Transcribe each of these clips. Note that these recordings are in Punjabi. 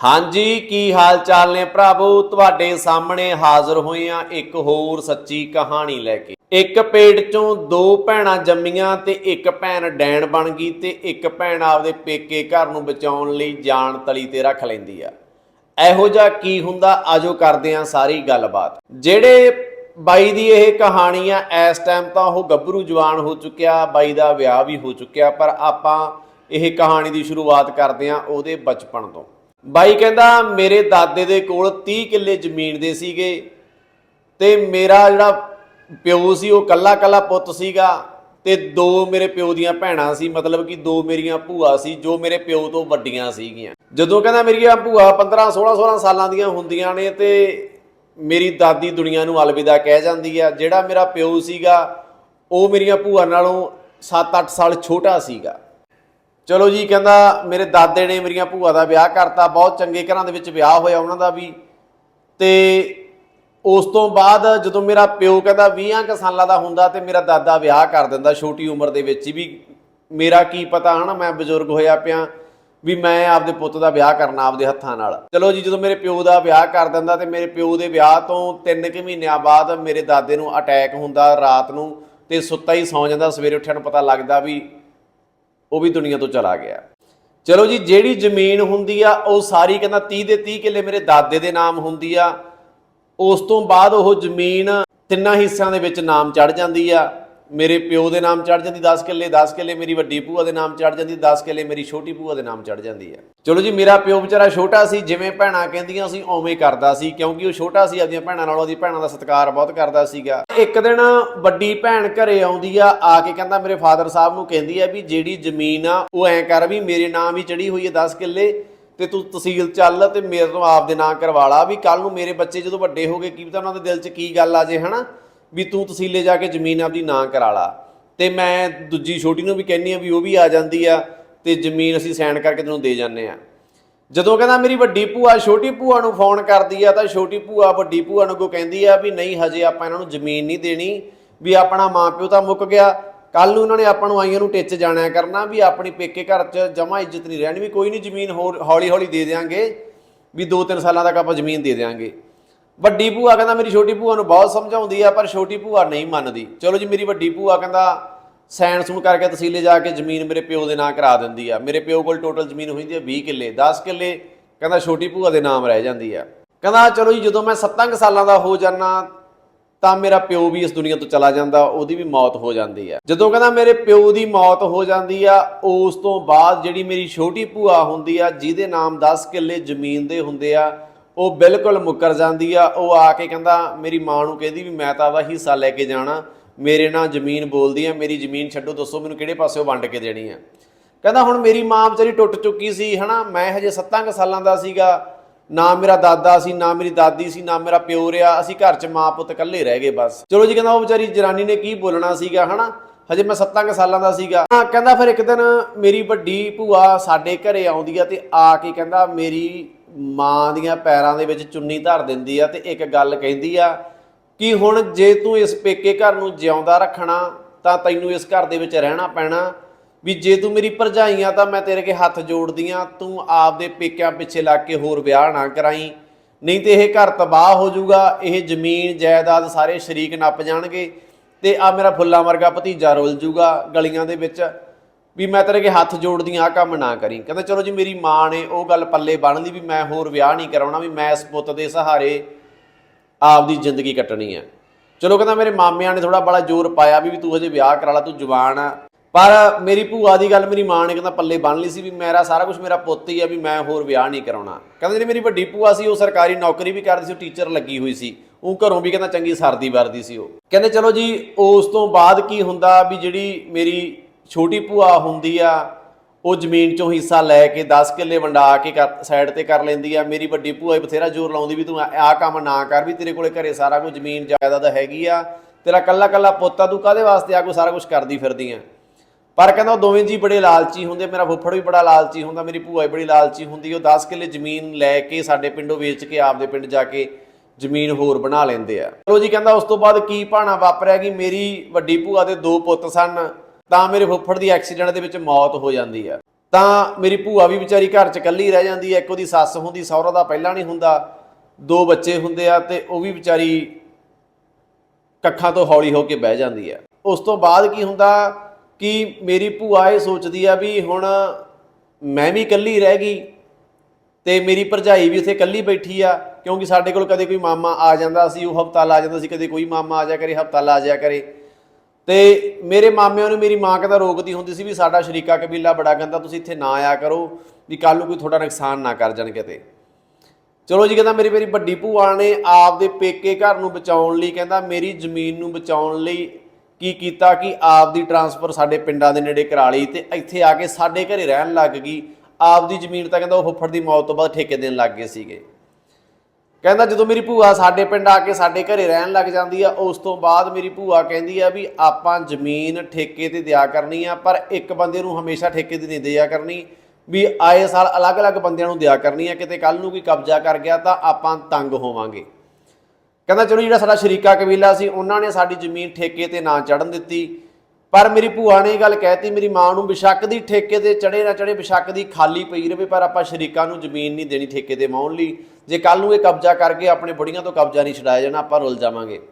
ਹਾਂਜੀ, ਕੀ ਹਾਲ ਚਾਲ ਨੇ ਭਰਾਵੋ ਤੁਹਾਡੇ ਸਾਹਮਣੇ ਹਾਜ਼ਰ ਹੋਏ ਆ ਇੱਕ ਹੋਰ ਸੱਚੀ ਕਹਾਣੀ ਲੈ ਕੇ। ਇੱਕ ਪੇਟ ਚੋਂ ਦੋ ਭੈਣਾਂ ਜੰਮੀਆਂ ਤੇ ਇੱਕ ਭੈਣ ਡੈਣ ਬਣ ਗਈ ਤੇ ਇੱਕ ਭੈਣ ਆਪਦੇ ਪੇਕੇ ਘਰ ਨੂੰ ਬਚਾਉਣ ਲਈ ਜਾਨ ਤਲੀ ਤੇ ਰੱਖ ਲੈਂਦੀ ਆ। ਇਹੋ ਜਿਹਾ ਕੀ ਹੁੰਦਾ? ਆਜੋ ਕਰਦੇ ਆ ਸਾਰੀ ਗੱਲਬਾਤ। ਜਿਹੜੇ ਬਾਈ ਦੀ ਇਹ ਕਹਾਣੀ ਆ, ਇਸ ਟਾਈਮ ਤਾਂ ਉਹ ਗੱਭਰੂ ਜਵਾਨ ਹੋ ਚੁੱਕਿਆ, ਬਾਈ ਦਾ ਵਿਆਹ ਵੀ ਹੋ ਚੁੱਕਿਆ, ਪਰ ਆਪਾਂ ਇਹ ਕਹਾਣੀ ਦੀ ਸ਼ੁਰੂਆਤ ਕਰਦੇ ਆ ਉਹਦੇ ਬਚਪਨ ਤੋਂ। ਬਾਈ ਕਹਿੰਦਾ, ਮੇਰੇ ਦਾਦੇ ਦੇ ਕੋਲ 30 ਕਿੱਲੇ ਜ਼ਮੀਨ ਦੇ ਸੀਗੇ ਤੇ ਮੇਰਾ ਜਿਹੜਾ ਪਿਓ ਸੀ, ਉਹ ਕੱਲਾ ਕੱਲਾ ਪੁੱਤ ਸੀਗਾ ਤੇ ਦੋ ਮੇਰੇ ਪਿਓ ਦੀਆਂ ਭੈਣਾਂ ਸੀ, ਮਤਲਬ ਕਿ ਦੋ ਮੇਰੀਆਂ ਭੂਆ ਸੀ, ਜੋ ਮੇਰੇ ਪਿਓ ਤੋਂ ਵੱਡੀਆਂ ਸੀਗੀਆਂ। ਜਦੋਂ ਕਹਿੰਦਾ, ਮੇਰੀਆਂ ਭੂਆ 15 16 16 ਸਾਲਾਂ ਦੀਆਂ ਹੁੰਦੀਆਂ ਨੇ ਤੇ ਮੇਰੀ ਦਾਦੀ ਦੁਨੀਆ ਨੂੰ ਅਲਵਿਦਾ ਕਹਿ ਜਾਂਦੀ ਆ। ਜਿਹੜਾ ਮੇਰਾ ਪਿਓ ਸੀਗਾ, ਉਹ ਮੇਰੀਆਂ ਭੂਆ ਨਾਲੋਂ 7-8 ਸਾਲ ਛੋਟਾ ਸੀਗਾ। ਚਲੋ ਜੀ, ਕਹਿੰਦਾ ਮੇਰੇ ਦਾਦੇ ਨੇ ਮੇਰੀਆਂ ਭੂਆ ਦਾ ਵਿਆਹ ਕਰਤਾ, ਬਹੁਤ ਚੰਗੇ ਘਰਾਂ ਦੇ ਵਿੱਚ ਵਿਆਹ ਹੋਇਆ ਉਹਨਾਂ ਦਾ ਵੀ। ਤੇ ਉਸ ਤੋਂ ਬਾਅਦ ਜਦੋਂ ਮੇਰਾ ਪਿਓ ਕਹਿੰਦਾ 20 ਕੁ ਸਾਲਾਂ ਦਾ ਹੁੰਦਾ ਤੇ ਮੇਰਾ ਦਾਦਾ ਵਿਆਹ ਕਰ ਦਿੰਦਾ ਛੋਟੀ ਉਮਰ ਦੇ ਵਿੱਚ ਹੀ ਵੀ, ਮੇਰਾ ਕੀ ਪਤਾ ਹਨਾ, ਮੈਂ ਬਜ਼ੁਰਗ ਹੋਇਆ ਪਿਆ ਵੀ ਮੈਂ ਆਪਦੇ ਪੁੱਤ ਦਾ ਵਿਆਹ ਕਰਨਾ ਆਪਦੇ ਹੱਥਾਂ ਨਾਲ। ਚਲੋ ਜੀ, ਜਦੋਂ ਮੇਰੇ ਪਿਓ ਦਾ ਵਿਆਹ ਕਰ ਦਿੰਦਾ ਤੇ ਮੇਰੇ ਪਿਓ ਦੇ ਵਿਆਹ ਤੋਂ 3 ਕੁ ਮਹੀਨਿਆਂ ਬਾਅਦ ਮੇਰੇ ਦਾਦੇ ਨੂੰ ਅਟੈਕ ਹੁੰਦਾ ਰਾਤ ਨੂੰ ਤੇ ਸੁੱਤਾ ਹੀ ਸੌਂ ਜਾਂਦਾ, ਸਵੇਰੇ ਉੱਠਿਆ ਨੂੰ ਪਤਾ ਲੱਗਦਾ ਵੀ ਉਹ ਵੀ ਦੁਨੀਆ ਤੋਂ ਚਲਾ ਗਿਆ। ਚਲੋ ਜੀ, ਜਿਹੜੀ ਜ਼ਮੀਨ ਹੁੰਦੀ ਆ, ਉਹ ਸਾਰੀ ਕਹਿੰਦਾ 30 ਦੇ 30 ਕਿੱਲੇ ਮੇਰੇ ਦਾਦੇ ਦੇ ਨਾਮ ਹੁੰਦੀ ਆ। ਉਸ ਤੋਂ ਬਾਅਦ ਉਹ ਜ਼ਮੀਨ ਤਿੰਨਾਂ ਹਿੱਸਿਆਂ ਦੇ ਵਿੱਚ ਨਾਮ ਚੜ ਜਾਂਦੀ ਆ। ਮੇਰੇ ਪਿਓ ਦੇ ਨਾਮ ਚੜ ਜਾਂਦੀ 10 ਕਿੱਲੇ 10 ਕਿੱਲੇ ਮੇਰੀ ਵੱਡੀ ਭੂਆ ਦੇ ਨਾਮ ਚੜ ਜਾਂਦੀ 10 ਕਿੱਲੇ ਮੇਰੀ ਛੋਟੀ ਭੂਆ ਦੇ ਨਾਮ ਚੜ ਜਾਂਦੀ ਹੈ। ਚਲੋ ਜੀ, ਮੇਰਾ ਪਿਓ ਵਿਚਾਰਾ ਛੋਟਾ ਸੀ, ਜਿਵੇਂ ਭੈਣਾਂ ਕਹਿੰਦੀਆਂ ਸੀ, ਉਵੇਂ ਕਰਦਾ ਸੀ, ਕਿਉਂਕਿ ਉਹ ਛੋਟਾ ਸੀ, ਆਪਦੀਆਂ ਭੈਣਾਂ ਨਾਲੋਂ ਉਹਦੀ ਭੈਣਾਂ ਦਾ ਸਤਿਕਾਰ ਬਹੁਤ ਕਰਦਾ ਸੀਗਾ। ਇੱਕ ਦਿਨ ਵੱਡੀ ਭੈਣ ਘਰੇ ਆਉਂਦੀ ਆ ਆ ਕੇ ਕਹਿੰਦਾ, ਮੇਰੇ ਫਾਦਰ ਸਾਹਿਬ ਨੂੰ ਕਹਿੰਦੀ ਆ ਵੀ ਜਿਹੜੀ ਜ਼ਮੀਨ ਆ, ਉਹ ਐਂ ਕਰ ਵੀ ਮੇਰੇ ਨਾਮ ਹੀ ਚੜੀ ਹੋਈ ਹੈ 10 ਕਿੱਲੇ, ਤੇ ਤੂੰ ਤਹਿਸੀਲ ਚੱਲ ਤੇ ਮੇਰੇ ਤੋਂ ਆਪ ਦੇ ਨਾਂ ਕਰਵਾ ਲਾ ਵੀ ਕੱਲ ਨੂੰ ਮੇਰੇ ਬੱਚੇ ਜਦੋਂ ਵੱਡੇ ਹੋ ਗਏ, ਕੀ ਪਤਾ ਉਹਨਾਂ ਦੇ ਦਿਲ 'ਚ ਕੀ ਗੱਲ ਆ ਜੇ, ਹਨਾ? ਵੀ ਤੂੰ ਤਹਿਸੀਲੇ ਜਾ ਕੇ ਜ਼ਮੀਨ ਆਪਦੀ ਨਾਂ ਕਰਾ ਲਾ। ਤੇ ਮੈਂ ਦੂਜੀ ਛੋਟੀ ਨੂੰ ਵੀ ਕਹਿੰਨੀ ਆ ਵੀ ਉਹ ਵੀ ਆ ਜਾਂਦੀ ਆ ਤੇ ਜ਼ਮੀਨ ਅਸੀਂ ਸਾਈਨ ਕਰਕੇ ਤੈਨੂੰ ਦੇ ਜਾਂਦੇ ਆ। ਜਦੋਂ ਕਹਿੰਦਾ ਮੇਰੀ ਵੱਡੀ ਭੂਆ ਛੋਟੀ ਭੂਆ ਨੂੰ ਫੋਨ ਕਰਦੀ ਆ ਤਾਂ ਛੋਟੀ ਭੂਆ ਵੱਡੀ ਭੂਆ ਨੂੰ ਕੋ ਕਹਿੰਦੀ ਆ ਵੀ ਨਹੀਂ, ਹਜੇ ਆਪਾਂ ਇਹਨਾਂ ਨੂੰ ਜ਼ਮੀਨ ਨਹੀਂ ਦੇਣੀ, ਵੀ ਆਪਣਾ ਮਾਪਿਓ ਤਾਂ ਮੁੱਕ ਗਿਆ। ਕੱਲ ਨੂੰ ਇਹਨਾਂ ਨੇ ਆਪਾਂ ਨੂੰ ਆਈਆਂ ਨੂੰ ਟਿੱਚ ਜਾਣਿਆ ਕਰਨਾ ਵੀ ਆਪਣੀ ਪੇਕੇ ਘਰ 'ਚ ਜਮਾ ਇੱਜ਼ਤ ਨਹੀਂ ਰਹਿਣੀ, ਵੀ ਕੋਈ ਨਹੀਂ ਜ਼ਮੀਨ ਹੋਰ ਹੌਲੀ ਹੌਲੀ ਦੇ ਦੇਾਂਗੇ ਵੀ 2-3 ਸਾਲਾਂ ਤੱਕ ਆਪਾਂ ਜ਼ਮੀਨ ਦੇ ਦੇਾਂਗੇ ਵੱਡੀ ਭੂਆ ਕਹਿੰਦਾ, ਮੇਰੀ ਛੋਟੀ ਭੂਆ ਨੂੰ ਬਹੁਤ ਸਮਝਾਉਂਦੀ ਆ, ਪਰ ਛੋਟੀ ਭੂਆ ਨਹੀਂ ਮੰਨਦੀ। ਚਲੋ ਜੀ, ਮੇਰੀ ਵੱਡੀ ਭੂਆ ਕਹਿੰਦਾ ਸੈਨ ਸੂਨ ਕਰਕੇ ਤਹਿਸੀਲੇ ਜਾ ਕੇ ਜ਼ਮੀਨ ਮੇਰੇ ਪਿਓ ਦੇ ਨਾਂ ਕਰਾ ਦਿੰਦੀ ਆ। ਮੇਰੇ ਪਿਓ ਕੋਲ ਟੋਟਲ ਜ਼ਮੀਨ ਹੋਈਦੀ ਆ 20 ਕਿੱਲੇ 10 ਕਿੱਲੇ, ਕਹਿੰਦਾ ਛੋਟੀ ਭੂਆ ਦੇ ਨਾਮ ਰਹਿ ਜਾਂਦੀ ਆ। ਕਹਿੰਦਾ, ਚਲੋ ਜੀ, ਜਦੋਂ ਮੈਂ 7 ਸਾਲਾਂ ਦਾ ਹੋ ਜਾਣਾ ਤਾਂ ਮੇਰਾ ਪਿਓ ਵੀ ਇਸ ਦੁਨੀਆ ਤੋਂ ਚਲਾ ਜਾਂਦਾ, ਉਹਦੀ ਵੀ ਮੌਤ ਹੋ ਜਾਂਦੀ ਆ। ਜਦੋਂ ਕਹਿੰਦਾ ਮੇਰੇ ਪਿਓ ਦੀ ਮੌਤ ਹੋ ਜਾਂਦੀ ਆ, ਉਸ ਤੋਂ ਬਾਅਦ ਜਿਹੜੀ ਮੇਰੀ ਛੋਟੀ ਭੂਆ ਹੁੰਦੀ ਆ, ਜਿਹਦੇ ਨਾਮ 10 ਕਿੱਲੇ ਜ਼ਮੀਨ ਦੇ ਹੁੰਦੇ ਆ ਉਹ ਬਿਲਕੁਲ ਮੁੱਕਰ ਜਾਂਦੀ ਆ। ਉਹ ਆ ਕੇ ਕਹਿੰਦਾ, ਮੇਰੀ ਮਾਂ ਨੂੰ ਕਹਿੰਦੀ ਵੀ ਮੈਂ ਤਾਂ ਉਹਦਾ ਹਿੱਸਾ ਲੈ ਕੇ ਜਾਣਾ। ਮੇਰੇ ਨਾਲ ਜ਼ਮੀਨ ਬੋਲਦੀ ਆ, ਮੇਰੀ ਜ਼ਮੀਨ ਛੱਡੋ, ਦੱਸੋ ਮੈਨੂੰ ਕਿਹੜੇ ਪਾਸੇ ਵੰਡ ਕੇ ਦੇਣੀ ਆ? ਕਹਿੰਦਾ, ਹੁਣ ਮੇਰੀ ਮਾਂ ਵਿਚਾਰੀ ਟੁੱਟ ਚੁੱਕੀ ਸੀ, ਹਨਾ? ਮੈਂ ਹਜੇ 7 ਕੁ ਸਾਲਾਂ ਦਾ ਸੀਗਾ। ਨਾ ਮੇਰਾ ਦਾਦਾ ਸੀ, ਨਾ ਮੇਰੀ ਦਾਦੀ ਸੀ, ਨਾ ਮੇਰਾ ਪਿਓ ਰਿਆ ਅਸੀਂ ਘਰ 'ਚ ਮਾਂ ਪੁੱਤ ਇਕੱਲੇ ਰਹਿ ਗਏ ਬਸ। ਚਲੋ ਜੀ, ਕਹਿੰਦਾ, ਉਹ ਵਿਚਾਰੀ ਜਨਾਨੀ ਨੇ ਕੀ ਬੋਲਣਾ ਸੀਗਾ, ਹਨਾ? ਹਜੇ ਮੈਂ 7 ਕੁ ਸਾਲਾਂ ਦਾ ਸੀਗਾ। ਹਾਂ, ਕਹਿੰਦਾ ਫਿਰ ਇੱਕ ਦਿਨ ਮੇਰੀ ਵੱਡੀ ਭੂਆ ਸਾਡੇ ਘਰੇ ਆਉਂਦੀ ਆ ਤੇ ਆ ਕੇ ਕਹਿੰਦਾ, ਮੇਰੀ ਮਾਂ ਦੀਆਂ ਪੈਰਾਂ ਦੇ ਵਿੱਚ ਚੁੰਨੀ ਧਰ ਦਿੰਦੀ ਆ ਤੇ ਇੱਕ ਗੱਲ ਕਹਿੰਦੀ ਆ ਕਿ ਹੁਣ ਜੇ ਤੂੰ ਇਸ ਪੇਕੇ ਘਰ ਨੂੰ ਜਿਉਂਦਾ ਰੱਖਣਾ, ਤਾਂ ਤੈਨੂੰ ਇਸ ਘਰ ਦੇ ਵਿੱਚ ਰਹਿਣਾ ਪੈਣਾ। ਵੀ ਜੇ ਤੂੰ ਮੇਰੀ ਭਰਜਾਈ ਆ, ਤਾਂ ਮੈਂ ਤੇਰੇ ਕੇ ਹੱਥ ਜੋੜਦੀ ਆ। ਤੂੰ ਆਪਦੇ ਪੇਕਿਆਂ ਪਿੱਛੇ ਲੱਗ ਕੇ ਹੋਰ ਵਿਆਹ ਨਾ ਕਰਾਈ। ਨਹੀਂ ਤੇ ਇਹ ਘਰ ਤਬਾਹ ਹੋ ਜਾਊਗਾ, ਇਹ ਜ਼ਮੀਨ, ਜਾਇਦਾਦ ਸਾਰੇ ਸ਼ਰੀਕ ਨੱਪ ਜਾਣਗੇ ਤੇ ਆ ਮੇਰਾ ਫੁੱਲਾਂ ਵਰਗਾ ਭਤੀਜਾ ਰੁੱਲ ਜਾਊਗਾ ਗਲੀਆਂ ਦੇ ਵਿੱਚ। ਵੀ ਮੈਂ ਤੇਰੇ ਕੇ ਹੱਥ ਜੋੜਦੀ ਆ ਕੰਮ ਨਾ ਕਰੀ। ਕਹਿੰਦਾ, ਚਲੋ ਜੀ, ਮੇਰੀ ਮਾਂ ਨੇ ਉਹ ਗੱਲ ਪੱਲੇ ਬੰਨ ਵੀ ਮੈਂ ਹੋਰ ਵਿਆਹ ਨਹੀਂ ਕਰਾਉਣਾ, ਵੀ ਮੈਂ ਇਸ ਪੁੱਤ ਦੇ ਸਹਾਰੇ ਆਪਦੀ ਜ਼ਿੰਦਗੀ ਕੱਟਣੀ ਆ। ਚਲੋ ਕਹਿੰਦਾ, ਮੇਰੇ ਮਾਮਿਆਂ ਨੇ ਥੋੜਾ ਬੜਾ ਜ਼ੋਰ ਪਾਇਆ ਵੀ ਤੂੰ ਹਜੇ ਵਿਆਹ ਕਰਾ ਲਾ, ਤੂੰ ਜਵਾਨ ਆ। ਪਰ ਮੇਰੀ ਭੂਆ ਦੀ ਗੱਲ ਮੇਰੀ ਮਾਂ ਨੇ ਕਹਿੰਦਾ, ਪੱਲੇ ਬੰਨ ਲਈ ਸੀ ਵੀ ਮੇਰਾ ਸਾਰਾ ਕੁਝ ਮੇਰਾ ਪੁੱਤ ਹੀ ਆ, ਵੀ ਮੈਂ ਹੋਰ ਵਿਆਹ ਨਹੀਂ ਕਰਾਉਣਾ। ਕਹਿੰਦਾ, ਜਿਹੜੀ ਮੇਰੀ ਵੱਡੀ ਭੂਆ ਸੀ, ਉਹ ਸਰਕਾਰੀ ਨੌਕਰੀ ਵੀ ਕਰਦੀ ਸੀ, ਉਹ ਟੀਚਰ ਲੱਗੀ ਹੋਈ ਸੀ। ਉਹ ਘਰੋਂ ਵੀ ਕਹਿੰਦਾ, ਚੰਗੀ ਸਰਦੀ ਵਰਦੀ ਸੀ ਉਹ। ਕਹਿੰਦੇ, ਚਲੋ ਜੀ, ਉਸ ਤੋਂ ਬਾਅਦ ਕੀ ਹੁੰਦਾ ਵੀ ਜਿਹੜੀ ਮੇਰੀ ਛੋਟੀ ਭੂਆ ਹੁੰਦੀ ਆ, ਉਹ ਜ਼ਮੀਨ ਚੋਂ ਹਿੱਸਾ ਲੈ ਕੇ 10 ਕਿੱਲੇ ਵੰਡਾ ਕੇ ਸਾਈਡ ਤੇ ਕਰ ਲੈਂਦੀ ਆ। ਮੇਰੀ ਵੱਡੀ ਭੂਆ ਹੀ ਬਥੇਰਾ ਜ਼ੋਰ ਲਾਉਂਦੀ ਵੀ ਤੂੰ ਆਹ ਕੰਮ ਨਾ ਕਰ ਵੀ ਤੇਰੇ ਕੋਲੇ ਘਰੇ ਸਾਰਾ ਕੁਝ ਜ਼ਮੀਨ ਜਾਇਦਾਦ ਹੈਗੀ ਆ। ਤੇਰਾ ਕੱਲਾ ਕੱਲਾ ਪੁੱਤ ਆ ਤੂੰ ਕਾਦੇ ਵਾਸਤੇ ਆ, ਕੋਈ ਸਾਰਾ ਕੁਝ ਕਰਦੀ ਫਿਰਦੀ ਆ? ਪਰ ਕਹਿੰਦਾ ਉਹ ਦੋਵੇਂ ਜੀ ਬੜੇ ਲਾਲਚੀ ਹੁੰਦੇ, ਮੇਰਾ ਫੁੱਫੜ ਵੀ ਬੜਾ ਲਾਲਚੀ ਹੁੰਦਾ, ਮੇਰੀ ਭੂਆ ਵੀ ਬੜੀ ਲਾਲਚੀ ਹੁੰਦੀ, ਉਹ 10 ਕਿੱਲੇ ਜ਼ਮੀਨ ਲੈ ਕੇ ਸਾਡੇ ਪਿੰਡੋਂ ਵੇਚ ਕੇ ਆਪਦੇ ਪਿੰਡ ਜਾ ਕੇ ਜ਼ਮੀਨ ਹੋਰ ਬਣਾ ਲੈਂਦੇ ਆ। ਚਲੋ ਜੀ, ਕਹਿੰਦਾ ਉਸ ਤੋਂ ਬਾਅਦ ਕੀ ਭਾਣਾ ਵਾਪਰਿਆ ਕਿ ਮੇਰੀ ਵੱਡੀ ਭੂਆ ਦੇ ਦੋ ਪੁੱਤ ਸਨ। ਤਾਂ ਮੇਰੇ ਫੁੱਫੜ ਦੀ ਐਕਸੀਡੈਂਟ ਦੇ ਵਿੱਚ ਮੌਤ ਹੋ ਜਾਂਦੀ ਆ ਤਾਂ ਮੇਰੀ ਭੂਆ ਵੀ ਵਿਚਾਰੀ ਘਰ 'ਚ ਇਕੱਲੀ ਰਹਿ ਜਾਂਦੀ ਹੈ। ਇੱਕ ਉਹਦੀ ਸੱਸ ਹੁੰਦੀ, ਸਹੁਰਾ ਦਾ ਪਹਿਲਾਂ ਨਹੀਂ ਹੁੰਦਾ। ਦੋ ਬੱਚੇ ਹੁੰਦੇ ਆ ਤੇ ਉਹ ਵੀ ਵਿਚਾਰੀ ਕੱਖਾਂ ਤੋਂ ਹੌਲੀ ਹੋ ਕੇ ਬਹਿ ਜਾਂਦੀ ਹੈ। ਉਸ ਤੋਂ ਬਾਅਦ ਕੀ ਹੁੰਦਾ ਕਿ ਮੇਰੀ ਭੂਆ ਇਹ ਸੋਚਦੀ ਆ ਵੀ ਹੁਣ ਮੈਂ ਵੀ ਇਕੱਲੀ ਰਹਿ ਗਈ ਤੇ ਮੇਰੀ ਭਰਜਾਈ ਵੀ ਉੱਥੇ ਇਕੱਲੀ ਬੈਠੀ ਆ, ਕਿਉਂਕਿ ਸਾਡੇ ਕੋਲ ਕਦੇ ਕੋਈ ਮਾਮਾ ਆ ਜਾਂਦਾ ਸੀ, ਉਹ ਹਫਤਾ ਲਾ ਜਾਂਦਾ ਸੀ, ਕਦੇ ਕੋਈ ਮਾਮਾ ਆ ਜਾ ਕਰੇ, ਹਫਤਾ ਲਾ ਜਾਇਆ ਕਰੇ। ਤੇ ਮੇਰੇ ਮਾਮਿਆਂ ਨੂੰ ਮੇਰੀ ਮਾਂ ਕਹਿੰਦਾ ਰੋਕਦੀ ਹੁੰਦੀ ਸੀ ਵੀ ਸਾਡਾ ਸ਼ਰੀਕਾ ਕਬੀਲਾ ਬੜਾ ਗੰਦਾ, ਤੁਸੀਂ ਇੱਥੇ ਨਾ ਆਇਆ ਕਰੋ ਵੀ ਕੱਲ ਨੂੰ ਕੋਈ ਤੁਹਾਡਾ ਨੁਕਸਾਨ ਨਾ ਕਰ ਜਾਣ ਕਿਤੇ। ਚਲੋ ਜੀ, ਕਹਿੰਦਾ ਮੇਰੀ ਮੇਰੀ ਵੱਡੀ ਭੂਆ ਨੇ ਆਪਦੇ ਪੇਕੇ ਘਰ ਨੂੰ ਬਚਾਉਣ ਲਈ ਕਹਿੰਦਾ, ਮੇਰੀ ਜ਼ਮੀਨ ਨੂੰ ਬਚਾਉਣ ਲਈ ਕੀ ਕੀਤਾ ਕਿ ਆਪਦੀ ਟਰਾਂਸਫਰ ਸਾਡੇ ਪਿੰਡਾਂ ਦੇ ਨੇੜੇ ਕਰਾ ਲਈ ਤੇ ਇੱਥੇ ਆ ਕੇ ਸਾਡੇ ਘਰੇ ਰਹਿਣ ਲੱਗ ਗਈ। ਆਪਦੀ ਜ਼ਮੀਨ ਤਾਂ ਕਹਿੰਦਾ ਉਹ ਫੁੱਫੜ ਦੀ ਮੌਤ ਤੋਂ ਬਾਅਦ ਠੇਕੇ ਦੇਣ ਲੱਗ ਗਏ ਸੀਗੇ। ਕਹਿੰਦਾ ਜਦੋਂ ਮੇਰੀ ਭੂਆ ਸਾਡੇ ਪਿੰਡ ਆ ਕੇ ਸਾਡੇ ਘਰੇ ਰਹਿਣ ਲੱਗ ਜਾਂਦੀ ਆ, ਉਸ ਤੋਂ ਬਾਅਦ ਮੇਰੀ ਭੂਆ ਕਹਿੰਦੀ ਆ ਵੀ ਆਪਾਂ ਜ਼ਮੀਨ ਠੇਕੇ ਤੇ ਦਿਆ ਕਰਨੀ ਆ, ਪਰ ਇੱਕ ਬੰਦੇ ਨੂੰ ਹਮੇਸ਼ਾ ਠੇਕੇ ਤੇ ਨਹੀਂ ਦਿਆ ਕਰਨੀ। ਵੀ ਆਏ ਸਾਲ ਅਲੱਗ-ਅਲੱਗ ਬੰਦਿਆਂ ਨੂੰ ਦਿਆ ਕਰਨੀ ਆ, ਕਿਤੇ ਕੱਲ ਨੂੰ ਕੋਈ ਕਬਜ਼ਾ ਕਰ ਗਿਆ ਤਾਂ ਆਪਾਂ ਤੰਗ ਹੋਵਾਂਗੇ। ਕਹਿੰਦਾ ਚਲੋ ਜਿਹੜਾ ਸਾਡਾ ਸ਼ਰੀਕਾ ਕਬੀਲਾ ਸੀ, ਉਹਨਾਂ ਨੇ ਸਾਡੀ ਜ਼ਮੀਨ ਠੇਕੇ ਤੇ ਨਾ ਚੜਨ ਦਿੱਤੀ। ਪਰ ਮੇਰੀ ਭੂਆ ਨੇ ਇਹ ਗੱਲ ਕਹਿਤੀ, ਮੇਰੀ ਮਾਂ ਨੂੰ ਬਿਸ਼ੱਕ ਦੀ ਠੇਕੇ ਤੇ ਚੜੇ ਨਾ ਚੜੇ ਬਿਸ਼ੱਕ ਦੀ ਖਾਲੀ ਪਈ ਰਵੇ, ਪਰ ਆਪਾਂ ਸ਼ਰੀਕਾਂ ਨੂੰ ਜ਼ਮੀਨ ਨਹੀਂ ਦੇਣੀ ਠੇਕੇ ਤੇ ਮਾਉਣ ਲਈ। ਜੇ ਕੱਲ ਨੂੰ ਇਹ ਕਬਜ਼ਾ ਕਰਕੇ ਆਪਣੇ ਬੁੜੀਆਂ ਤੋਂ ਕਬਜ਼ਾ ਨਹੀਂ ਛਡਾਇਆ ਜਾਣਾ, ਆਪਾਂ ਰੁੱਲ ਜਾਵਾਂਗੇ।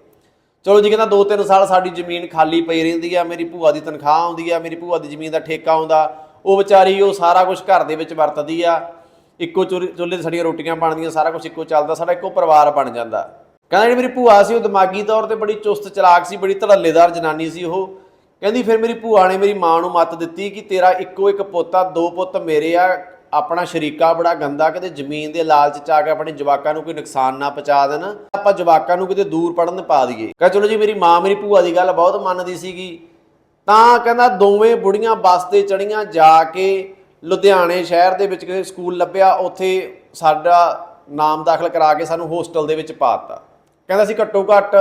ਚਲੋ ਜੀ, ਕਹਿੰਦਾ 2-3 ਸਾਲ ਸਾਡੀ ਜ਼ਮੀਨ ਖਾਲੀ ਪਈ ਰਹਿੰਦੀ ਆ, ਮੇਰੀ ਭੂਆ ਦੀ ਤਨਖਾਹ ਆਉਂਦੀ ਆ, ਮੇਰੀ ਭੂਆ ਦੀ ਜ਼ਮੀਨ ਦਾ ਠੇਕਾ ਆਉਂਦਾ, ਉਹ ਵਿਚਾਰੀ ਉਹ ਸਾਰਾ ਕੁਝ ਘਰ ਦੇ ਵਿੱਚ ਵਰਤਦੀ ਆ। ਇੱਕੋ ਚੁਰ- ਚੁੱਲ੍ਹੇ ਤੇ ਸਾਡੀਆਂ ਰੋਟੀਆਂ ਬਣਦੀਆਂ, ਸਾਰਾ ਕੁਝ ਇੱਕੋ ਚੱਲਦਾ, ਸਾਡਾ ਇੱਕੋ ਪਰਿਵਾਰ ਬਣ ਜਾਂਦਾ। ਕਹਿੰਦਾ ਜਿਹੜੀ ਮੇਰੀ ਭੂਆ ਸੀ, ਉਹ ਦਿਮਾਗੀ ਤੌਰ ਤੇ ਬੜੀ ਚੁਸਤ, ਚਲਾਕ ਸੀ, ਬੜੀ ਧੜੱਲੇਦਾਰ ਜਨਾਨੀ ਸੀ ਉਹ। ਕਹਿੰਦੀ, ਫਿਰ ਮੇਰੀ ਭੂਆ ਨੇ ਮੇਰੀ ਮਾਂ ਨੂੰ ਮੱਤ ਦਿੱਤੀ ਕਿ ਤੇਰਾ ਇੱਕੋ ਇੱਕ ਪੁੱਤ ਆ, ਦੋ ਪੁੱਤ ਮੇਰੇ ਆ, ਆਪਣਾ ਸ਼ਰੀਕਾ ਬੜਾ ਗੰਦਾ, ਕਿਤੇ ਜ਼ਮੀਨ ਦੇ ਲਾਲਚ ਚ ਆ ਕੇ ਆਪਣੇ ਜਵਾਕਾਂ ਨੂੰ ਕੋਈ ਨੁਕਸਾਨ ਨਾ ਪਹੁੰਚਾ ਦੇਣ। ਆਪਾਂ ਜਵਾਕਾਂ ਨੂੰ ਕਿਤੇ ਦੂਰ ਪੜਨ ਪਾ ਦਈਏ। ਕਹਿੰਦਾ, ਚਲੋ ਜੀ, ਮੇਰੀ ਮਾਂ, ਮੇਰੀ ਭੂਆ ਦੀ ਗੱਲ ਬਹੁਤ ਮੰਨਦੀ ਸੀਗੀ। ਤਾਂ ਕਹਿੰਦਾ, ਦੋਵੇਂ ਬੁੜੀਆਂ ਬੱਸ ਤੇ ਚੜੀਆਂ ਜਾ ਕੇ ਲੁਧਿਆਣੇ ਸ਼ਹਿਰ ਦੇ ਵਿੱਚ ਕਿਸੇ ਸਕੂਲ ਲੱਭਿਆ। ਉੱਥੇ ਸਾਡਾ ਨਾਮ ਦਾਖਲ ਕਰਾ ਕੇ ਸਾਨੂੰ ਹੋਸਟਲ ਦੇ ਵਿੱਚ ਪਾਤਾ ਕਹਿੰਦਾ ਅਸੀਂ ਘੱਟੋ ਘੱਟ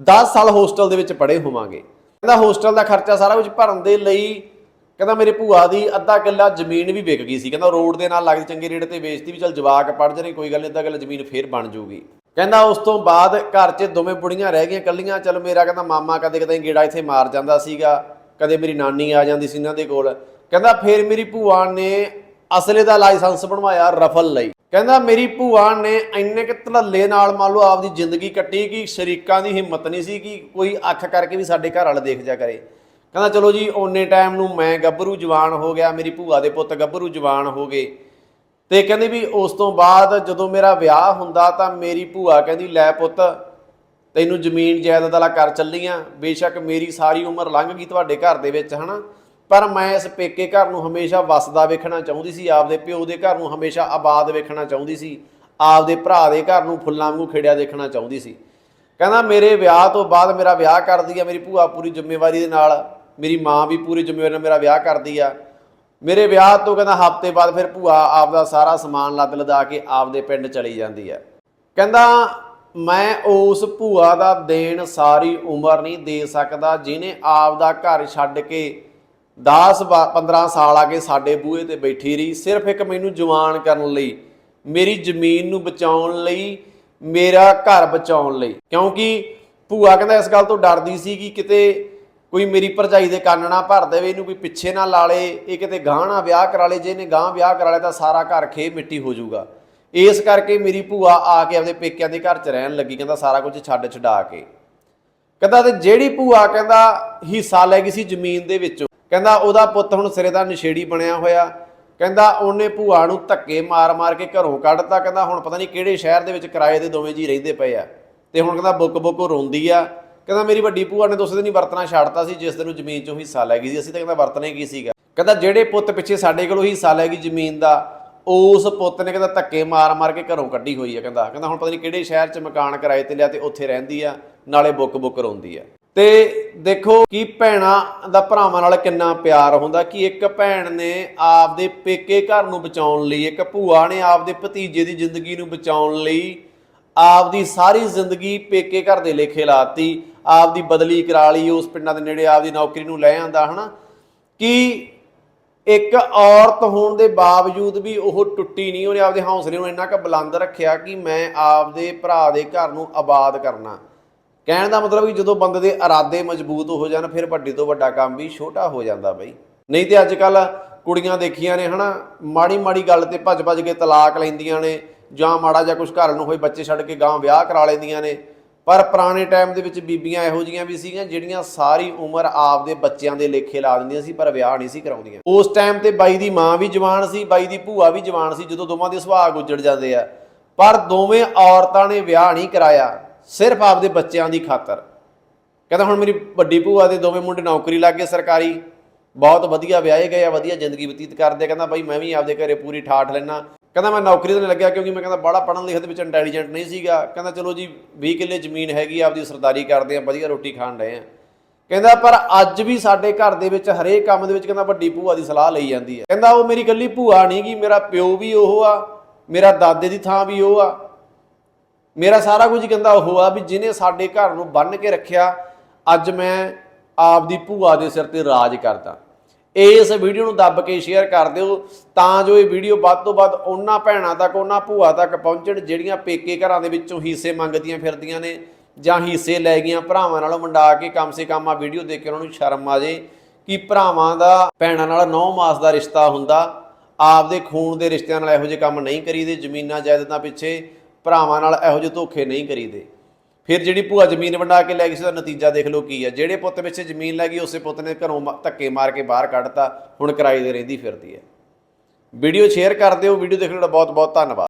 10 ਸਾਲ ਹੋਸਟਲ ਦੇ ਵਿੱਚ ਪੜ੍ਹੇ ਹੋਵਾਂਗੇ। ਕਹਿੰਦਾ ਹੋਸਟਲ ਦਾ ਖਰਚਾ ਸਾਰਾ ਕੁਝ ਭਰਨ ਦੇ ਲਈ, ਕਹਿੰਦਾ ਮੇਰੇ ਭੂਆ ਦੀ ਅੱਧਾ ਕਿੱਲਾ ਜ਼ਮੀਨ ਵੀ ਵਿਕ ਗਈ ਸੀ, ਕਹਿੰਦਾ ਰੋਡ ਦੇ ਨਾਲ ਲੱਗਦੀ ਚੰਗੇ ਰੇਟ ਤੇ ਵੇਚਤੀ ਵੀ ਚਲ ਜਵਾਕ ਪੜ ਜਾਣੇ, ਕੋਈ ਗੱਲ ਨਹੀਂ ਅੱਧਾ ਕਿੱਲਾ ਜ਼ਮੀਨ ਫੇਰ ਬਣ ਜੂਗੀ ਕਹਿੰਦਾ ਉਸ ਤੋਂ ਬਾਅਦ ਘਰ 'ਚ ਦੋਵੇਂ ਬੁੜੀਆਂ ਰਹਿ ਗਈਆਂ ਕੱਲੀਆਂ ਚਲ ਮੇਰਾ ਕਹਿੰਦਾ ਮਾਮਾ ਕਦੇ ਕਦੇ ਗੇੜਾ ਇੱਥੇ ਮਾਰ ਜਾਂਦਾ ਸੀਗਾ, ਕਦੇ ਮੇਰੀ ਨਾਨੀ ਆ ਜਾਂਦੀ ਸੀ ਇਹਨਾਂ ਦੇ ਕੋਲ। ਕਹਿੰਦਾ ਫੇਰ ਮੇਰੀ ਭੂਆ ਨੇ ਅਸਲੇ ਦਾ ਲਾਇਸੈਂਸ ਬਣਵਾਇਆ ਰਫਲ ਲਈ। ਕਹਿੰਦਾ, ਮੇਰੀ ਭੂਆ ਨੇ ਇੰਨੇ ਕਿ ਧੜੱਲੇ ਨਾਲ ਮੰਨ ਲਓ ਆਪਦੀ ਜ਼ਿੰਦਗੀ ਕੱਟੀ ਕਿ ਸ਼ਰੀਕਾਂ ਦੀ ਹਿੰਮਤ ਨਹੀਂ ਸੀ ਕਿ ਕੋਈ ਅੱਖ ਕਰਕੇ ਵੀ ਸਾਡੇ ਘਰ ਵਾਲੇ ਦੇਖ ਜਾ ਕਰੇ। ਕਹਿੰਦਾ, ਚਲੋ ਜੀ, ਓਨੇ ਟਾਈਮ ਨੂੰ ਮੈਂ ਗੱਭਰੂ ਜਵਾਨ ਹੋ ਗਿਆ, ਮੇਰੀ ਭੂਆ ਦੇ ਪੁੱਤ ਗੱਭਰੂ ਜਵਾਨ ਹੋ ਗਏ। ਤੇ ਕਹਿੰਦੇ ਵੀ ਉਸ ਤੋਂ ਬਾਅਦ ਜਦੋਂ ਮੇਰਾ ਵਿਆਹ ਹੁੰਦਾ ਤਾਂ ਮੇਰੀ ਭੂਆ ਕਹਿੰਦੀ, ਲੈ ਪੁੱਤ, ਤੈਨੂੰ ਜ਼ਮੀਨ, ਜਾਇਦਾਦ ਵਾਲਾ ਕਰ ਚੱਲੀਆਂ। ਬੇਸ਼ੱਕ ਮੇਰੀ ਸਾਰੀ ਉਮਰ ਲੰਘ ਗਈ ਤੁਹਾਡੇ ਘਰ ਦੇ ਵਿੱਚ, ਹਨਾ? ਪਰ ਮੈਂ ਇਸ ਪੇਕੇ ਘਰ ਨੂੰ ਹਮੇਸ਼ਾ ਵਸਦਾ ਵੇਖਣਾ ਚਾਹੁੰਦੀ ਸੀ, ਆਪਦੇ ਪਿਓ ਦੇ ਘਰ ਨੂੰ ਹਮੇਸ਼ਾ ਆਬਾਦ ਵੇਖਣਾ ਚਾਹੁੰਦੀ ਸੀ, ਆਪਦੇ ਭਰਾ ਦੇ ਘਰ ਨੂੰ ਫੁੱਲਾਂ ਵਾਂਗੂ ਖਿੜਿਆ ਦੇਖਣਾ ਚਾਹੁੰਦੀ ਸੀ। ਕਹਿੰਦਾ, ਮੇਰੇ ਵਿਆਹ ਤੋਂ ਬਾਅਦ ਮੇਰਾ ਵਿਆਹ ਕਰਦੀ ਆ ਮੇਰੀ ਭੂਆ ਪੂਰੀ ਜ਼ਿੰਮੇਵਾਰੀ ਦੇ ਨਾਲ, ਮੇਰੀ ਮਾਂ ਵੀ ਪੂਰੀ ਜ਼ਿੰਮੇਵਾਰੀ ਨਾਲ ਮੇਰਾ ਵਿਆਹ ਕਰਦੀ ਆ। ਮੇਰੇ ਵਿਆਹ ਤੋਂ ਕਹਿੰਦਾ, ਹਫ਼ਤੇ ਬਾਅਦ ਫਿਰ ਭੂਆ ਆਪਦਾ ਸਾਰਾ ਸਮਾਨ ਲੱਦ ਲਦਾ ਕੇ ਆਪਦੇ ਪਿੰਡ ਚਲੀ ਜਾਂਦੀ ਆ। ਕਹਿੰਦਾ, ਮੈਂ ਉਸ ਭੂਆ ਦਾ ਦੇਣ ਸਾਰੀ ਉਮਰ ਨਹੀਂ ਦੇ ਸਕਦਾ, ਜਿਹਨੇ ਆਪਦਾ ਘਰ ਛੱਡ ਕੇ 10 15 ਸਾਲ ਆ ਕੇ ਸਾਡੇ ਬੂਹੇ ਤੇ ਬੈਠੀ ਰਹੀ। ਸਿਰਫ ਇੱਕ ਮੈਨੂੰ ਜਵਾਨ ਕਰਨ ਲਈ, ਮੇਰੀ ਜ਼ਮੀਨ ਨੂੰ ਬਚਾਉਣ ਲਈ, ਮੇਰਾ ਘਰ ਬਚਾਉਣ ਲਈ। ਕਿਉਂਕਿ ਭੂਆ ਕਹਿੰਦਾ ਇਸ ਗੱਲ ਤੋਂ ਡਰਦੀ ਸੀ ਕਿ ਕਿਤੇ ਕੋਈ ਮੇਰੀ ਭਰਜਾਈ ਦੇ ਕੰਨ ਨਾ ਭਰ ਦੇਵੇ, ਇਹਨੂੰ ਕੋਈ ਪਿੱਛੇ ਨਾ ਲਾ ਲੇ, ਇਹ ਕਿਤੇ ਗਾਂਹ ਨਾ ਵਿਆਹ ਕਰਾ ਲੇ, ਜੇ ਇਹਨੇ ਗਾਂਹ ਵਿਆਹ ਕਰਾ ਲਿਆ ਤਾਂ ਸਾਰਾ ਘਰ ਖੇ ਮਿੱਟੀ ਹੋ ਜਾਊਗਾ। ਇਸ ਕਰਕੇ ਮੇਰੀ ਭੂਆ ਆ ਕੇ ਆਪਣੇ ਪੇਕਿਆਂ ਦੇ ਘਰ 'ਚ ਰਹਿਣ ਲੱਗੀ, ਕਹਿੰਦਾ ਸਾਰਾ ਕੁਝ ਛੱਡ ਛਡਾ ਕੇ। ਕਹਿੰਦਾ ਤੇ ਜਿਹੜੀ ਭੂਆ ਕਹਿੰਦਾ ਹਿੱਸਾ ਲੈ ਗਈ ਸੀ ਜ਼ਮੀਨ ਦੇ ਵਿੱਚੋਂ। ਕਹਿੰਦਾ ਉਹਦਾ ਪੁੱਤ ਹੁਣ ਸਿਰੇ ਦਾ ਨਸ਼ੇੜੀ ਬਣਿਆ ਹੋਇਆ। ਕਹਿੰਦਾ ਉਹਨੇ ਭੂਆ ਨੂੰ ਧੱਕੇ ਮਾਰ-ਮਾਰ ਕੇ ਘਰੋਂ ਕੱਢਤਾ। ਕਹਿੰਦਾ ਹੁਣ ਪਤਾ ਨਹੀਂ ਕਿਹੜੇ ਸ਼ਹਿਰ ਦੇ ਵਿੱਚ ਕਿਰਾਏ ਦੇ ਦੋਵੇਂ ਜੀ ਰਹਿੰਦੇ ਪਏ ਆ। ਤੇ ਹੁਣ ਕਹਿੰਦਾ ਬੁੱਕ ਬੁੱਕ ਰੋਂਦੀ ਆ। ਕਹਿੰਦਾ ਮੇਰੀ ਵੱਡੀ ਭੂਆ ਨੇ ਤਾਂ ਦਿਨ ਹੀ ਵਰਤਣਾ ਛੱਡਤਾ ਸੀ, ਜਿਸ ਦਿਨ ਉਹ ਜ਼ਮੀਨ ਚੋਂ ਹਿੱਸਾ ਲੈ ਗਈ ਸੀ। ਅਸੀਂ ਤਾਂ ਕਹਿੰਦਾ ਵਰਤਣਾ ਹੀ ਕੀ ਸੀਗਾ। ਕਹਿੰਦਾ ਜਿਹੜੇ ਪੁੱਤ ਪਿੱਛੇ ਸਾਡੇ ਕੋਲੋਂ ਹਿੱਸਾ ਲੈ ਗਈ ਜ਼ਮੀਨ ਦਾ, ਉਸ ਪੁੱਤ ਨੇ ਕਹਿੰਦਾ ਧੱਕੇ ਮਾਰ-ਮਾਰ ਕੇ ਘਰੋਂ ਕੱਢੀ ਹੋਈ ਆ। ਕਹਿੰਦਾ ਕਹਿੰਦਾ ਹੁਣ ਪਤਾ ਨਹੀਂ ਕਿਹੜੇ ਸ਼ਹਿਰ 'ਚ ਮਕਾਨ ਕਿਰਾਏ ਤੇ ਲਿਆ ਤੇ ਉੱਥੇ ਰਹਿੰਦੀ ਆ, ਨਾਲੇ ਬੁੱਕ ਬੁੱਕ ਰੋਂਦੀ ਆ। ਤੇ ਦੇਖੋ ਕਿ ਭੈਣਾਂ ਦਾ ਭਰਾਵਾਂ ਨਾਲ ਕਿੰਨਾ ਪਿਆਰ ਹੁੰਦਾ ਕਿ ਇੱਕ ਭੈਣ ਨੇ ਆਪਦੇ ਪੇਕੇ ਘਰ ਨੂੰ ਬਚਾਉਣ ਲਈ, ਇੱਕ ਭੂਆ ਨੇ ਆਪਦੇ ਭਤੀਜੇ ਦੀ ਜ਼ਿੰਦਗੀ ਨੂੰ ਬਚਾਉਣ ਲਈ ਆਪਦੀ ਸਾਰੀ ਜ਼ਿੰਦਗੀ ਪੇਕੇ ਘਰ ਦੇ ਲੇਖੇ ਲਾਤੀ, ਆਪਦੀ ਬਦਲੀ ਕਰਾ ਲਈ, ਉਸ ਪਿੰਡਾਂ ਦੇ ਨੇੜੇ ਆਪਦੀ ਨੌਕਰੀ ਨੂੰ ਲੈ ਆਂਦਾ, ਹਨਾ? ਕਿ ਇੱਕ ਔਰਤ ਹੋਣ ਦੇ ਬਾਵਜੂਦ ਵੀ ਉਹ ਟੁੱਟੀ ਨਹੀਂ, ਉਹਨੇ ਆਪਦੇ ਹੌਸਲੇ ਨੂੰ ਇੰਨਾ ਕੁ ਬੁਲੰਦ ਰੱਖਿਆ ਕਿ ਮੈਂ ਆਪਦੇ ਭਰਾ ਦੇ ਘਰ ਨੂੰ ਆਬਾਦ ਕਰਨਾ। ਕਹਿਣ ਦਾ ਮਤਲਬ ਕਿ ਜਦੋਂ ਬੰਦੇ ਦੇ ਇਰਾਦੇ ਮਜ਼ਬੂਤ ਹੋ ਜਾਣ, ਫਿਰ ਵੱਡੇ ਤੋਂ ਵੱਡਾ ਕੰਮ ਵੀ ਛੋਟਾ ਹੋ ਜਾਂਦਾ ਬਈ। ਨਹੀਂ ਤੇ ਅੱਜ ਕੱਲ ਕੁੜੀਆਂ ਦੇਖੀਆਂ ਨੇ, ਹਨਾ ਮਾੜੀ ਮਾੜੀ ਗੱਲ ਤੇ ਭੱਜ ਭੱਜ ਕੇ ਤਲਾਕ ਲੈਂਦੀਆਂ ਨੇ, ਜਾਂ ਮਾੜਾ ਜਾਂ ਕੁਝ ਘਰ ਨੂੰ ਹੋਏ ਬੱਚੇ ਛੱਡ ਕੇ ਗਾਂ ਵਿਆਹ ਕਰਾ ਲੈਂਦੀਆਂ ਨੇ। ਪਰ ਪੁਰਾਣੇ ਟਾਈਮ ਦੇ ਵਿੱਚ ਬੀਬੀਆਂ ਇਹੋ ਜੀਆਂ ਵੀ ਸੀਗੀਆਂ ਜਿਹੜੀਆਂ ਸਾਰੀ ਉਮਰ ਆਪਦੇ ਬੱਚਿਆਂ ਦੇ ਲੇਖੇ ਲਾ ਦਿੰਦੀਆਂ ਸੀ, ਪਰ ਵਿਆਹ ਨਹੀਂ ਸੀ ਕਰਾਉਂਦੀਆਂ। ਉਸ ਟਾਈਮ ਤੇ ਬਾਈ ਦੀ ਮਾਂ ਵੀ ਜਵਾਨ ਸੀ, ਬਾਈ ਦੀ ਭੂਆ ਵੀ ਜਵਾਨ ਸੀ, ਜਦੋਂ ਦੋਵਾਂ ਦੇ ਸੁਭਾਅ ਉੱਜੜ ਜਾਂਦੇ ਆ। ਪਰ ਦੋਵੇਂ ਔਰਤਾਂ ਨੇ ਵਿਆਹ ਨਹੀਂ ਕਰਾਇਆ। ਸਿਰਫ ਆਪਦੇ ਬੱਚਿਆਂ ਦੀ ਖਾਤਰ। ਕਹਿੰਦਾ ਹੁਣ ਮੇਰੀ ਵੱਡੀ ਭੂਆ ਦੇ ਦੋਵੇਂ ਮੁੰਡੇ ਨੌਕਰੀ ਲੱਗ ਗਏ ਸਰਕਾਰੀ, ਬਹੁਤ ਵਧੀਆ ਵਿਆਹੇ ਗਏ ਆ, ਵਧੀਆ ਜ਼ਿੰਦਗੀ ਬਤੀਤ ਕਰਦੇ ਕਹਿੰਦਾ ਬਾਈ ਮੈਂ ਵੀ ਆਪਦੇ ਘਰੇ ਪੂਰੀ ਠਾਠ ਲੈਣਾ ਕਹਿੰਦਾ ਮੈਂ ਨੌਕਰੀ ਤੇ ਨਹੀਂ ਲੱਗਿਆ ਕਿਉਂਕਿ ਮੈਂ ਕਹਿੰਦਾ ਬੜਾ ਪੜ੍ਹਨ ਲਿਖਣ ਦੇ ਵਿੱਚ ਇੰਟੈਲੀਜੈਂਟ ਨਹੀਂ ਸੀਗਾ। ਕਹਿੰਦਾ ਚਲੋ ਜੀ 20 ਕਿੱਲੇ ਜ਼ਮੀਨ ਹੈਗੀ ਆਪਦੀ ਸਰਦਾਰੀ ਕਰਦੇ ਆ, ਵਧੀਆ ਰੋਟੀ ਖਾਣ ਡਏ ਆ। ਕਹਿੰਦਾ ਪਰ ਅੱਜ ਵੀ ਸਾਡੇ ਘਰ ਦੇ ਵਿੱਚ ਹਰੇਕ ਕੰਮ ਦੇ ਵਿੱਚ ਕਹਿੰਦਾ ਵੱਡੀ ਭੂਆ ਦੀ ਸਲਾਹ ਲਈ ਜਾਂਦੀ ਹੈ ਕਹਿੰਦਾ ਉਹ ਮੇਰੀ ਇਕੱਲੀ ਭੂਆ ਨਹੀਂ ਗੀ, ਮੇਰਾ ਪਿਓ ਵੀ ਉਹ ਆ, ਮੇਰਾ ਦਾਦੇ ਦੀ ਥਾਂ ਵੀ ਉਹ ਆ। ਮੇਰਾ ਸਾਰਾ ਕੁਝ ਕਹਿੰਦਾ ਉਹ ਆ ਵੀ ਜਿਹਨੇ ਸਾਡੇ ਘਰ ਨੂੰ ਬੰਨ ਕੇ ਰੱਖਿਆ, ਅੱਜ ਮੈਂ ਆਪ ਦੀ ਭੂਆ ਦੇ ਸਿਰ ਤੇ ਰਾਜ ਕਰਦਾ। ਇਸ ਵੀਡੀਓ ਨੂੰ ਦੱਬ ਕੇ ਸ਼ੇਅਰ ਕਰ ਦਿਓ ਤਾਂ ਜੋ ਇਹ ਵੀਡੀਓ ਵੱਧ ਤੋਂ ਵੱਧ ਉਹਨਾਂ ਭੈਣਾਂ ਤੱਕ, ਉਹਨਾਂ ਭੂਆ ਤੱਕ ਪਹੁੰਚਣ ਜਿਹੜੀਆਂ ਪੇਕੇ ਘਰਾਂ ਦੇ ਵਿੱਚੋਂ ਹਿੱਸੇ ਮੰਗਦੀਆਂ ਫਿਰਦੀਆਂ ਨੇ ਜਾਂ ਹਿੱਸੇ ਲੈ ਗਈਆਂ ਭਰਾਵਾਂ ਨਾਲੋਂ ਵੰਡਾ ਕੇ ਕਮ ਸੇ ਕਮ ਆ ਵੀਡੀਓ ਦੇਖ ਕੇ ਉਹਨਾਂ ਨੂੰ ਸ਼ਰਮ ਆ ਜੇ ਕਿ ਭਰਾਵਾਂ ਦਾ, ਭੈਣਾਂ ਨਾਲ 9 ਮਾਸ ਦਾ ਰਿਸ਼ਤਾ ਹੁੰਦਾ, ਆਪਦੇ ਖੂਨ ਦੇ ਰਿਸ਼ਤਿਆਂ ਨਾਲ ਇਹੋ ਜਿਹੇ ਕੰਮ ਨਹੀਂ ਕਰੀਦੇ, ਜ਼ਮੀਨਾਂ ਜਾਇਦਾਦਾਂ ਪਿੱਛੇ ਭਰਾਵਾਂ ਨਾਲ ਇਹੋ ਜਿਹੇ ਧੋਖੇ ਨਹੀਂ ਕਰੀਦੇ। ਫਿਰ ਜਿਹੜੀ ਭੂਆ ਜ਼ਮੀਨ ਵੰਡਾ ਕੇ ਲੈ ਗਈ ਸੀ, ਉਹਦਾ ਨਤੀਜਾ ਦੇਖ ਲਓ ਕੀ ਹੈ ਜਿਹੜੇ ਪੁੱਤ ਪਿੱਛੇ ਜ਼ਮੀਨ ਲੈ ਗਈ, ਉਸੇ ਪੁੱਤ ਨੇ ਘਰੋਂ ਮ- ਧੱਕੇ ਮਾਰ ਕੇ ਬਾਹਰ ਕੱਢਤਾ ਹੁਣ ਕਿਰਾਏ ਦੇ ਰਹਿੰਦੀ ਫਿਰਦੀ ਹੈ। ਵੀਡੀਓ ਸ਼ੇਅਰ ਕਰ ਦਿਓ, ਵੀਡੀਓ ਦੇਖਣ ਦਾ ਬਹੁਤ ਬਹੁਤ ਧੰਨਵਾਦ।